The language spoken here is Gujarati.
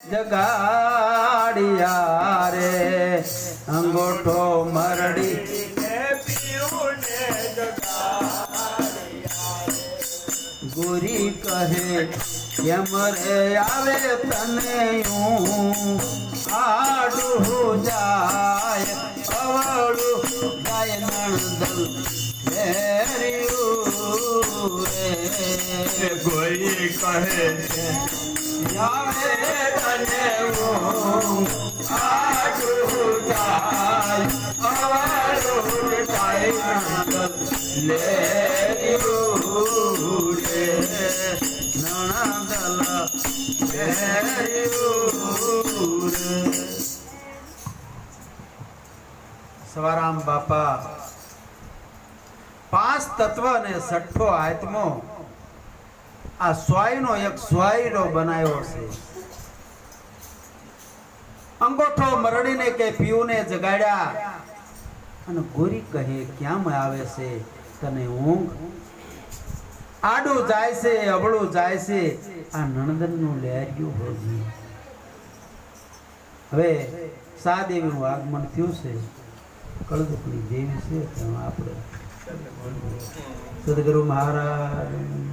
જગાડિયા રે અંગોઠો મરડી. ગોરી કહે કેમ રે આવે તને હું? આડું જાય, અવળું ગાય નણદલ રે. કોઈ કહે સવારામ બાપા પાંચ તત્વ અને છઠ્ઠો આત્મો આ સ્વાયનો એક સ્વાયરો બનાવ્યો છે. અંગોઠો મરડીને કે પીયુને જગાડ્યા. અને ગોરી કહે, ક્યાં આવે છે તને ઊંઘ? આડું જાય છે, અબળું જાય છે. આ નણંદનનું લહેર્યું હોજી. હવે સાદેવીનું આગમન થયું છે. કળદુકની દેવી છે આપણે. સદગુરુ મહારાજ